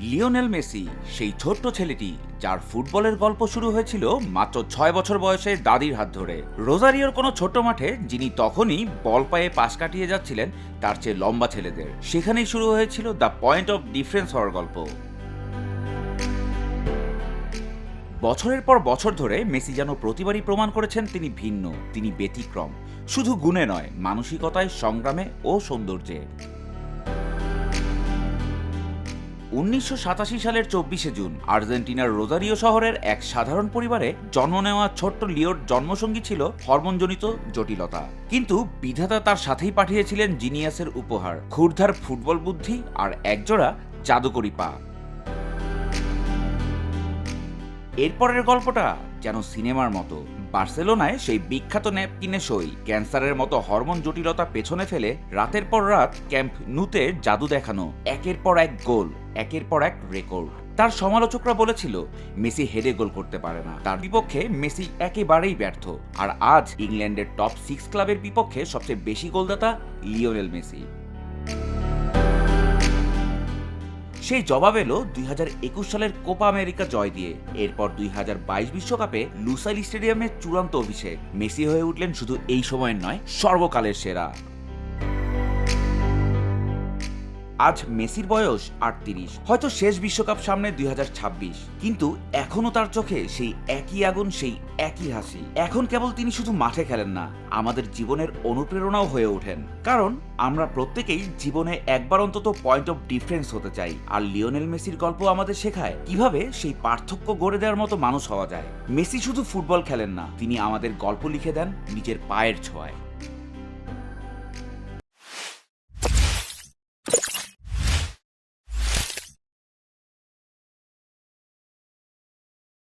Lionel Messi, সেই ছোট্ট ছেলেটি যার ফুটবলের গল্প শুরু হয়েছিল মাত্র ছয় বছর বয়সে দাদির হাত ধরে। রোজারিওর কোনো ছোট্ট মাঠে, যিনি তখনই বল পায়ে পাশ কাটিয়ে যাচ্ছিলেন, তার চেয়ে লম্বা ছেলেদের। সেখানেই শুরু হয়েছিল দ্য পয়েন্ট অফ ডিফারেন্স হওয়ার গল্প। বছরের পর বছর ধরে মেসি যেন প্রতিবারই প্রমাণ করেছেন তিনি ভিন্ন, তিনি ব্যতিক্রম। শুধু গুণে নয়, মানসিকতায়, সংগ্রামে ও সৌন্দর্যে। উনিশশো সাতাশি সালের চব্বিশে জুন, আর্জেন্টিনার রোজারিও শহরের এক সাধারণ পরিবারে জন্ম নেওয়া ছোট্ট লিওর জন্মসঙ্গী ছিল হরমোনজনিত জটিলতা। কিন্তু বিধাতা তার সাথেই পাঠিয়েছিলেন জিনিয়াসের উপহার, ক্ষুর্ধার ফুটবল বুদ্ধি আর একজোড়া জাদুকরি পা। এরপরের গল্পটা যেন সিনেমার মতো। বার্সেলোনায় সেই বিখ্যাত ন্যাপকিনে সই ক্যান্সারের মতো হরমোন জটিলতা পেছনে ফেলে রাতের পর রাত ক্যাম্প নুতে জাদু দেখানো, একের পর এক গোল, একের পর এক রেকর্ড। তার সমালোচকরা বলেছিল, মেসি হেডে গোল করতে পারে না। তার বিপক্ষে মেসি একেবারেই ব্যর্থ। আর আজ ইংল্যান্ডের টপ সিক্স ক্লাবের বিপক্ষে সবচেয়ে বেশি গোলদাতা লিওনেল মেসি। সেই জবাব এলো দুই হাজার একুশ সালের কোপা আমেরিকা জয় দিয়ে। এরপর দুই বিশ্বকাপে লুসাইল স্টেডিয়ামের চূড়ান্ত অভিষেক। মেসি হয়ে উঠলেন শুধু এই সময়ের নয়, সর্বকালের সেরা। আজ মেসির বয়স আটত্রিশ। হয়তো শেষ বিশ্বকাপ সামনে দুই হাজার ছাব্বিশ। কিন্তু এখনও তার চোখে সেই একই আগুন, সেই একই হাসি। এখন কেবল তিনি শুধু মাঠে খেলেন না, আমাদের জীবনের অনুপ্রেরণাও হয়ে ওঠেন। কারণ আমরা প্রত্যেকেই জীবনে একবার অন্তত পয়েন্ট অফ ডিফারেন্স হতে চাই। আর লিওনেল মেসির গল্প আমাদের শেখায় কীভাবে সেই পার্থক্য গড়ে দেওয়ার মতো মানুষ হওয়া যায়। মেসি শুধু ফুটবল খেলেন না, তিনি আমাদের গল্প লিখে দেন নিজের পায়ের ছোঁয়ায়।